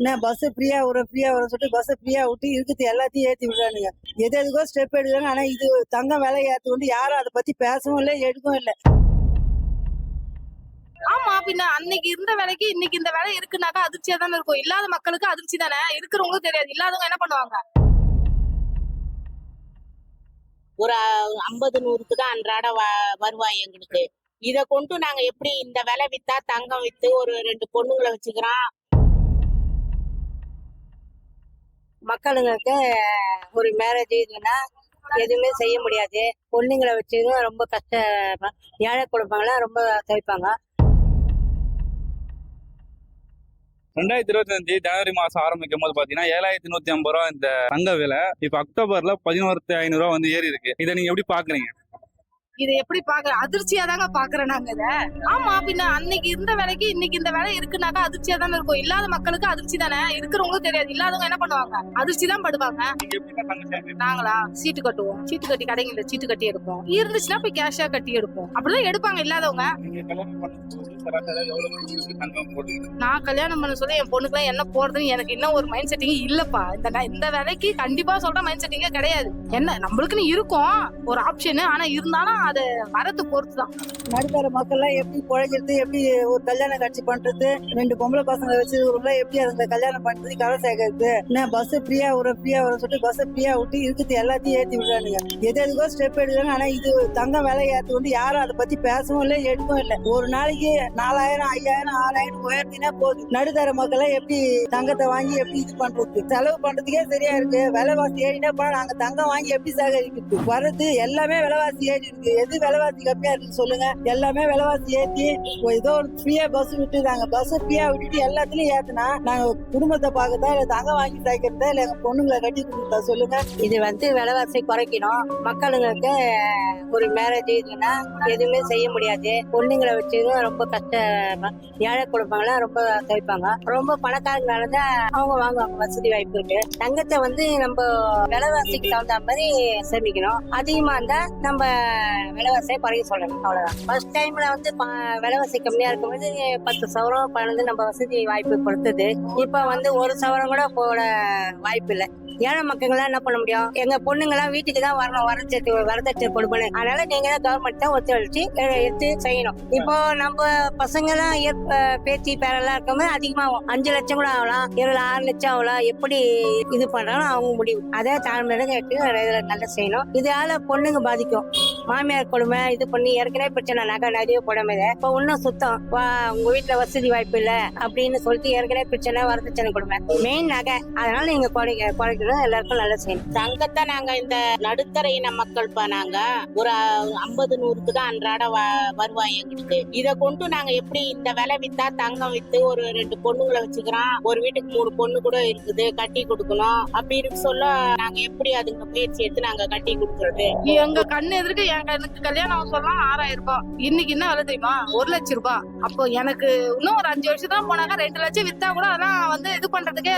என்ன பஸ் ஃப்ரீயா வரும் ஃப்ரீயா வரும் சொல்லிட்டு பஸ் ஃப்ரீயா விட்டு இருக்குது எல்லாத்தையும் ஏத்தி விடுறானுங்க. எது எதுக்கோ ஸ்டெப் எடுக்கிறாங்க. ஆனா இது தங்கம் விலை ஏத்து வந்து யாரும் அதை பத்தி பேசவும் இல்லை எடுக்கவும் இல்லை. ஆமா பின்ன அன்னைக்கு இருந்த வேலைக்கு இன்னைக்கு இந்த வேலை இருக்குனாக்கா அதிர்ச்சியா தானே இருக்கும். இல்லாத மக்களுக்கு அதிர்ச்சி தானே? இருக்கிறவங்களும் தெரியாது. இல்லாதவங்க என்ன பண்ணுவாங்க? ஒரு ஐம்பது நூறுக்கு தான் அன்றாட வ- வருவாய் எங்களுக்கு. இத கொண்டு நாங்க எப்படி இந்த விலை வித்தா தங்கம் வித்து ஒரு ரெண்டு பொண்ணுங்களை வச்சுக்கிறோம்? மக்களுங்களுக்கு ஒரு மேரேஜ் இதுன்னா எதுவுமே செய்ய முடியாது. பொண்ணுங்களை வச்சதும் ரொம்ப கஷ்ட ஏழை குடும்பங்களாம் ரொம்ப தவிப்பாங்க. ரெண்டாயிரத்தி இருபத்தி அஞ்சு ஜனவரி மாசம் ஆரம்பிக்கும் போது பாத்தீங்கன்னா ஏழாயிரத்தி நூத்தி ஐம்பது ரூபா இந்த தங்க விலை இப்ப அக்டோபர்ல பதினோருத்தி ஐநூறு ரூபா வந்து ஏறி இருக்கு. இதை நீங்க எப்படி பாக்குறீங்க? இது எப்படி பாக்குற அதிர்ச்சியா தாங்க பாக்குறோம் நாங்க இத. ஆமா பின்ன அன்னைக்கு இருந்த வேலைக்கு இன்னைக்கு இந்த வேலை இருக்குனாக்கா அதிர்ச்சியா தானே இருக்கும். இல்லாத மக்களுக்கு அதிர்ச்சி தானே? இருக்கிறவங்களும் தெரியாது. இல்லாதவங்க என்ன பண்ணுவாங்க? அதிர்ச்சி தான் படுவாங்க. நாங்களா? சீட்டு கட்டுவோம். சீட்டு கட்டி கடைங்கள்ல சீட்டு கட்டி எடுப்போம். இருந்துச்சுன்னா போய் கேஷா கட்டி எடுப்போம். அப்படிதான் எடுப்பாங்க இல்லாதவங்க. நான் கல்யாணம் பண்ண சொல்லி என் பொண்ணுக்குலாம் என்ன போறதுன்னு எனக்கு இன்னும் ஒரு மைண்ட் செட்டிங் இல்லப்பா. இந்த இந்த வேலைக்கு கண்டிப்பா சொல்ற மைண்ட் செட்டிங்கே கிடையாது. என்ன? நம்மளுக்குன்னு இருக்கும். ஒரு ஆப்ஷன் ஆனா இருந்தாலும் அது வரத்து பொறுத்து தான். நடுத்தர மக்கள்லாம் எப்படி பிழைக்கிறது எப்படி ஒரு கல்யாண காட்சி பண்றது ரெண்டு பொம்பளை பசங்களை வச்சு எப்படி அதுங்க கல்யாணம் பண்றது கரை சேர்க்கறது என்ன பஸ் ஃப்ரீயா வரும் ஃப்ரீயா வரும் சொல்லிட்டு பஸ் ஃப்ரீயா விட்டு இருக்குது எல்லாத்தையும் ஏத்தி விடுறானுங்க. எது எதுக்கோ ஸ்டெப் எடுக்கிறாங்க ஆனா இது தங்கம் விலை ஏத்து வந்து யாரும் அதை பத்தி பேசவும் இல்லை எடுக்கவும் இல்லை. ஒரு நாளைக்கு நாலாயிரம் ஐயாயிரம் ஆறாயிரம் உயர்த்தினா போதும். நடுத்தர மக்கள்லாம் எப்படி தங்கத்தை வாங்கி எப்படி இது பண்றது? செலவு பண்றதுக்கே சரியா இருக்கு. விலைவாசி ஏறினா போனா நாங்க தங்கம் வாங்கி எப்படி சேகரிக்கிறது? வர்றது எல்லாமே விலைவாசி ஏறி இருக்கு எது விலைவாசி கம்மியா இருக்கு சொல்லுங்க. எல்லாமே விலைவாசி ஏத்தி ஏதோ ஒரு ஃப்ரீயா பஸ் விட்டுறாங்க பஸ் ஃப்ரீயா விட்டுட்டு எல்லாத்துலயும் ஏத்துனா நாங்க குடும்பத்தை பார்க்கறதா இல்ல தங்கம் வாங்கி சேர்க்கறதா இல்ல எங்க பொண்ணுங்களை கட்டி கொடுத்தா சொல்லுங்க. இது வந்து விலைவாசி குறைக்கணும். மக்களுக்கு ஒரு மேரேஜ் இதுன்னா எதுவுமே செய்ய முடியாது. பொண்ணுங்களை வச்சு ரொம்ப கஷ்ட ஏழை குடும்பங்கள்லாம் ரொம்ப தவிப்பாங்க ரொம்ப பணக்காரங்களால தான் அவங்க வாங்குவாங்க வசதி வாய்ப்பு இருக்கு தங்கத்தை வந்து நம்ம விலைவாசிக்கு தகுந்த மாதிரி சேமிக்கணும். அதிகமா இருந்தா நம்ம விலைவாசியை குறைக்க சொல்லணும் அவ்வளவுதான். ஃபர்ஸ்ட் டைம்ல வந்து ப- விலைவாசி கம்மியா இருக்கும்போது பத்து சவரம் பன்னெண்டு நம்ம வசதி வாய்ப்பு கொடுத்தது. இப்ப வந்து ஒரு சவரம் கூட போட வாய்ப்பு இல்லை. ஏழை மக்கள்லாம் என்ன பண்ண முடியும்? எங்க பொண்ணுங்கலாம் வீட்டுக்கு தான் வரணும். வரதட்சணை வரதட்சணை கொடுக்கணும். அதனால நீங்க தான் கவர்மெண்ட் தான் ஒத்துழைச்சு எடுத்து செய்யணும். இப்போ நம்ம பசங்க எல்லாம் பேத்தி பேரெல்லாம் இருக்கும்போது அதிகமாகும். அஞ்சு லட்சம் கூட ஆகலாம். இருபது ஆறு லட்சம் ஆகலாம். எப்படி இது பண்றாலும் அவங்க முடிவு. அதே தாழ்மையில கேட்டு நல்லா செய்யணும். இதால பொண்ணுங்க பாதிக்கும். மாமியார் கொடுமை இது பண்ணி ஏற்கனவே பிரச்சனை நகை நிறைய போடாம இப்போ இன்னும் சுத்தம். வா உங்க வீட்டுல வசதி வாய்ப்பு இல்ல அப்படின்னு சொல்லிட்டு ஏற்கனவே பிரச்சனை வரதட்சணை கொடுமை. மெயின் நகை. அதனால நீங்க குறைக்க குறைக்கணும் எல்லாருக்கும் நல்லா செய்யணும். தங்கத்தை நாங்க இந்த நடுத்தர இன மக்கள் நாங்க ஒரு ஐம்பது நூறுக்கு தான் அன்றாட வ- வருவாய் எங்களுக்கு இத கொண்டு நாங்க எப்படி இந்த விலை வித்தா தங்கம் வித்து ஒரு ரெண்டு பொண்ணுங்களை வச்சுக்கிறோம். ஒரு வீட்டுக்கு மூணு பொண்ணு கூட இருக்குது கட்டி கொடுக்கணும். அப்படின்னு சொல்ல நாங்க எப்படி அதுங்க முயற்சி எடுத்து நாங்க கட்டி கொடுக்கறது? எங்க கண்ணு எதிர்க்க என் கண்ணுக்கு கல்யாணம் சொல்லலாம் ஆறாயிரம் ரூபாய். இன்னைக்கு என்ன விலை தெரியுமா? ஒரு லட்சம் ரூபாய். அப்போ எனக்கு இன்னும் ஒரு அஞ்சு வருஷம் தான் போனாக்கா ரெண்டு லட்சம் வித்தா கூட அதெல்லாம் வந்து இது பண்றதுக்கு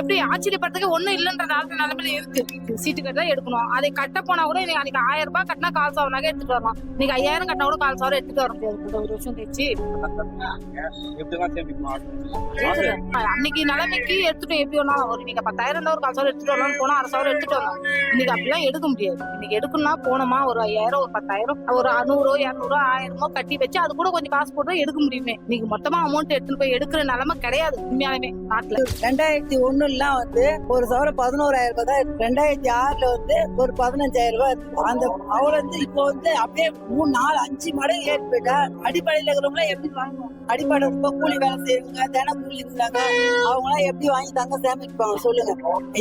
எப்படி ஆச்சரியப்படுறதுக்கு ஒண்ணும் இல்லைன்ற நாட்டு நிலைமையில இருக்கு. சீட்டு கட்டா எடுக்கணும். அதை கட்ட போனா கூட இன்னைக்கு அன்னைக்கு ஆயிரம் ரூபாய் கட்டினா கால் சவரம் நகை எடுத்துட்டு வரலாம். இன்னைக்கு ஐயாயிரம் கட்டினா கூட கால் சவரம் எடுத்துட்டு வர முடியாது. ஒரு வருஷம் கழிச்சு. அன்னைக்கு நிலைமைக்கு எடுத்துட்டு எப்படி வேணாலும் ஒரு நீங்க பத்தாயிரம் இருந்தா ஒரு கால் சவரம் எடுத்துட்டு வரலாம் போனா அரை சவரம் எடுத்துட்டு வரலாம். இன்னைக்கு அப்படிலாம் எடுக்க முடியாது. இன்னைக்கு எடுக்கணும்னா போனோமா? ஒரு ஐயாயிரம் ஒரு பத்தாயிரம் ஒரு நூறோ இரநூறோ ஆயிரமோ கட்டி வச்சு அது கூட கொஞ்சம் காசு போட்டு எடுக்க முடியுமே. நீங்க மொத்தமா அமௌண்ட் எடுத்துட்டு போய் எடுக்கிற நிலைமை கிடையாது உண்மையாலுமே நாட்டுல. ரெண்டாயிரத்தி ஒண்ணுலாம் வந்து ஒரு சவரம் பதினோராயிரம் ரூபாய் தான் ரெண்டாயிரத்தி ஆறுல வந்து ஒரு பதினஞ்சாயிரம் ரூபாய் அந்த அவளை வந்து இப்போ வந்து அப்படியே மூணு நாலு அஞ்சு மடங்கு ஏறி போயிட்டா அடிப்படையில் இருக்கிறவங்க எப்படி வாங்குவோம் அடிப்படை ரொம்ப கூலி வேலை செய்யறவங்க தின கூலி இருந்தாங்க அவங்க எல்லாம் எப்படி வாங்கி தங்க சேமிப்பாங்க? சொல்லுங்க.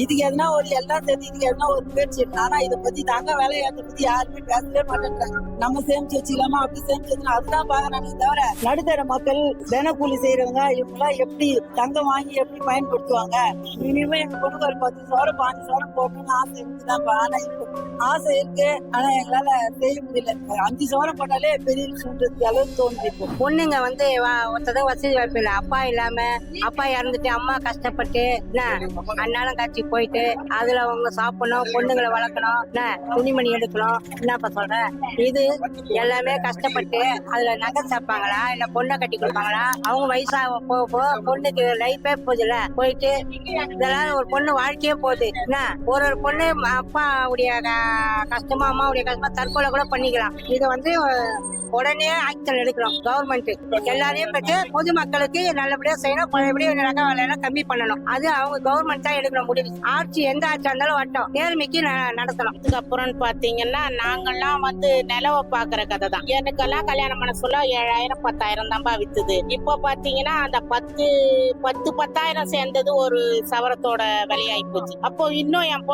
இதுக்கு எதுனா ஒரு எல்லாம் சேர்த்து இதுக்கு எதுனா ஒரு முயற்சி ஆனா இதை பத்தி தங்க வேலை பத்தி யாருமே பேசவே மாட்டேங்கிறாங்க நம்ம சேமிச்சு வச்சுக்கலாமா அப்படி சேமிச்சு வச்சுக்கலாம் அதுதான் பாக்குறாங்க தவிர நடுத்தர மக்கள் தினக்கூலி செய்யறவங்க இவங்க எல்லாம் எப்படி தங்கம் வாங்கி எப்படி பயன்படுத்துவாங்க? இனிமே எங்க பொண்ணுக்கு ஒரு பத்து சோரம் பாஞ்சு சோரம் போடணும்னு ஆசை இருந்துதான் ஆனா ஆசை இருக்கு ஆனா எங்களால செய்ய முடியல. அஞ்சு சோரம் போட்டாலே பெரிய சொல்றது அளவுக்கு தோணுது பொண்ணுங்க வந்து வ- வசதி வாய்ப்பு இல்லை. அப்பா இல்லாம அப்பா இறந்துட்டு அம்மா கஷ்டப்பட்டு என்ன அண்ணாலும் காட்சி போயிட்டு அதுல அவங்க சாப்பிடணும் பொண்ணுங்களை வளர்க்கணும் என்ன துணிமணி எடுக்கணும் என்னப்பா சொல்ற? இது எல்லாமே கஷ்டப்பட்டு அதுல நகை சேர்ப்பாங்களா இல்ல பொண்ணை கட்டி கொடுப்பாங்களா? அவங்க வயசாக போக போக பொண்ணுக்கு லைஃபே போகுதுல போயிட்டு இதெல்லாம் ஒரு பொண்ணு வாழ்க்கையே போகுது. என்ன? ஒரு ஒரு பொண்ணு அப்பாவுடைய கஷ்டமா கஷ்டமா அம்மாவுடைய கஷ்டமா தற்கொலை கூட பண்ணிக்கலாம். இதை வந்து உடனே ஆக்சன் எடுக்கிறோம் கவர்மெண்ட் எல்லாரையும் பற்றி பொதுமக்களுக்கு நல்லபடியா செய்யணும் பழையபடியா நகை வேலையெல்லாம் கம்மி பண்ணணும். அது அவங்க கவர்மெண்ட் தான் எடுக்கணும் முடிவு. ஆட்சி எந்த ஆட்சியா இருந்தாலும் வட்டம் நேர்மைக்கு ந- நடத்தணும். அதுக்கப்புறம் பாத்தீங்கன்னா நாங்கெல்லாம் வந்து நிலவ பாக்குற கதை தான். எனக்கெல்லாம் கல்யாணம் பண்ண சொல்ல ஏழாயிரம் பத்தாயிரம் தான்பா வித்துது. இப்போ பாத்தீங்கன்னா அந்த பத்து பத்து பத்தாயிரம் சேர்ந்தது ஒரு சவரத்தோட விலையாகி போச்சு. அப்போ இன்னும் என்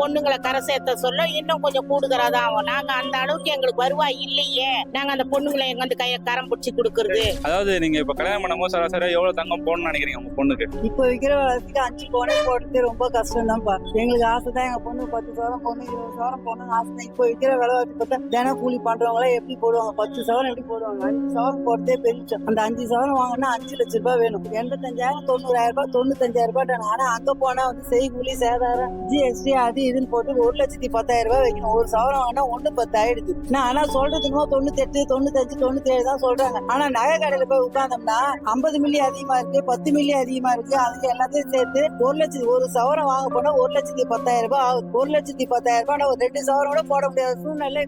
பொண்ணுங்களை கரை சேர்த்த சொல்ல இன்னும் கொஞ்சம் கூடுதலா தான் ஆகும். நாங்க அந்த அளவுக்கு எங்களுக்கு வருவாய் இல்லையே. நாங்க அந்த பொண்ணுங்களை எங்க வந்து கைய கரம் பிடிச்சி கொடுக்கறது. அதாவது நீங்க இப்ப கல்யாணம் பண்ணும்போது சராசரியா எவ்வளவு தங்கம் போடணும்னு நினைக்கிறீங்க உங்க பொண்ணுக்கு? இப்போ விற்கிற வளர்ச்சிக்கு அஞ்சு பவுனே போடுறது ரொம்ப கஷ்டம் தான்ப்பா எங்களுக்கு ஆசை தான் எங்க பொண்ணு பத்து சவரம் பொண்ணு இருபது சவரம் பொண்ணு ஆசை தான் இப்போ விற்கிற விலைவாசி பார்த்தா தினம் கூலி பண்றவங்களே எப்படி போடுவாங்க? பத்து சவரம் எப்படி போடுவாங்க? அஞ்சு சவரம் போடுறதே பெரிய அந்த அஞ்சு சவரம் வாங்கினா அஞ்சு லட்சம் ரூபாய் வேணும். எண்பத்தஞ்சாயிரம் தொண்ணூறாயிரம் ரூபாய் தொண்ணூத்தஞ்சாயிரம் ரூபாய் ஆனா அங்க போனா வந்து செய்கூலி சேதாரம் ஜிஎஸ்டி அது இதுன்னு போட்டு ஒரு லட்சத்தி பத்தாயிரம் ரூபாய் வைக்கணும். ஒரு சவரம் வாங்கினா ஒண்ணு பத்தாயிடுது. நான் ஆனா சொல்றதுக்கு தொண்ணூத்தி எட்டு தொண்ணூத்தஞ்சு தொண்ணூத்தேழு தான் சொல்றாங்க. ஆனா நகை கடையில போய் உட்கார்ந்தோம்னா ஐம்பது மில்லி அதிகமா இருக்கு பத்து மில்லி அதிகமா இருக்கு. அதுக்கு எல்லாத்தையும் சேர்த்து ஒரு லட்சத்தி ஒரு சவரம் வாங்க போனா ஒரு லட்சத்தி பத்தாயிரம் ரூபாய் ஆகுது. ஒரு லட்சத்தி பத்தாயிரம் ரூபாய் ஒரு ரெண்டு சவரம் கூட போட முடியாத. சூழ்நிலை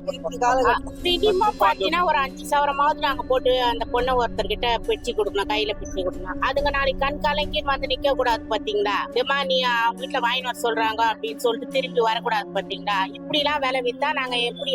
மினிமம் பாத்தீங்கன்னா ஒரு அஞ்சு சவரமாவது நாங்க போட்டு அந்த பொண்ணை ஒருத்தர்கிட்ட பிடிச்சு கொடுக்கணும் கையில பிடிச்சு கொடுக்கணும். அதுங்க நாளைக்கு கண் கலங்கின்னு வந்து நிக்க கூடாது பாத்தீங்களா? ஏமா நீ அவங்க வீட்டுல வாங்கிட்டு வர சொல்றாங்க அப்படின்னு சொல்லிட்டு திரும்பி வரக்கூடாது பாத்தீங்களா? இப்படி எல்லாம் விலை வித்தா நாங்க எப்படி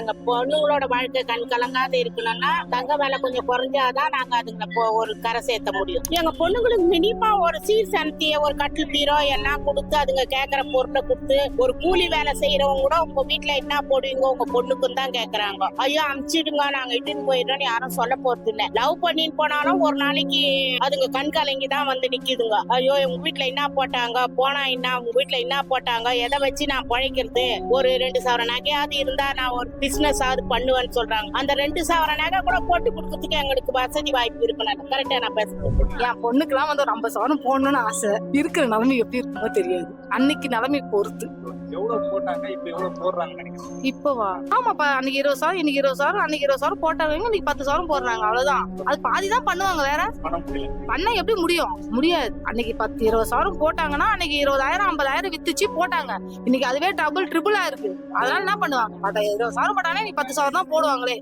எங்க பொண்ணுங்களோட வாழ்க்கை கண் கலங்காத இருக்கணும்னா தங்க விலை கொஞ்சம் குறைஞ்சாதான் நாங்க அதுங்களை ஒரு கரை சேர்த்த முடியும். எங்க பொண்ணுங்களுக்கு மினிமம் ஒரு சீர் சனத்திய ஒரு கட்டில் பீரோ எல்லாம் கொடுத்து அதுங்க கேக்குற பொருளை கொடுத்து ஒரு கூலி வேலை செய்யறவங்க கூட உங்க வீட்டுல என்ன போடுவீங்க? உங்க பொண்ணுக்கும் தான் கேக்குறாங்க. ஐயோ அமிச்சிடுங்க நாங்க இட்டுன்னு போயிடுறோம் யாரும் சொல்ல போறது இல்ல லவ் பண்ணின்னு போனாலும் ஒரு நாளைக்கு அதுங்க கண் கலங்கி தான் வந்து நிக்குதுங்க. ஐயோ உங்க வீட்டுல என்ன போட்டாங்க? போனா என்ன? உங்க வீட்டுல என்ன போட்டாங்க? எதை வச்சு நான் பழைக்கிறது? ஒரு ரெண்டு சவர நகையாவது இருந்தா நான் ஒரு பிசினஸ் ஆகுது பண்ணுவேன்னு சொல்றாங்க. அந்த ரெண்டு சவர நகை கூட போட்டு கொடுக்கறதுக்கு எங்களுக்கு வசதி வாய்ப்பு இருக்கணும் கரெக்டா நான் பேசுறேன் என் பொண்ணுக்குலாம் வந்து ஒரு ஐம்பது சவரம் போடணும்னு ஆசை. இருக்கிற நிலைமை எப்படி இருக்குமோ தெரியாது. அன்னைக்கு நிலைமை பொறுத்து. எவ்வளவு போட்டாங்க இப்ப எவ்வளவு நினைக்கிறேன் இப்போவா ஆமாப்பா அன்னைக்கு இருபது சவரம் இன்னைக்கு இருபது சவரம் அன்னைக்கு இருபது சவரம் போட்டவங்க இன்னைக்கு பத்து சவரம் போடுறாங்க அவ்வளவுதான். அது பாதி தான் பண்ணுவாங்க வேற. பண்ண முடியல. பண்ண எப்படி முடியும்? முடியாது. அன்னைக்கு பத்து இருபது சவரம் போட்டாங்கன்னா அன்னைக்கு இருபதாயிரம் ஐம்பதாயிரம் வித்துச்சு போட்டாங்க. இன்னைக்கு அதுவே டபுள் ட்ரிபிள் ஆயிருக்கு அதனால என்ன பண்ணுவாங்க? இருபது சவரம் போட்டாங்கன்னா இன்னைக்கு பத்து சவரம் தான் போடுவாங்களே.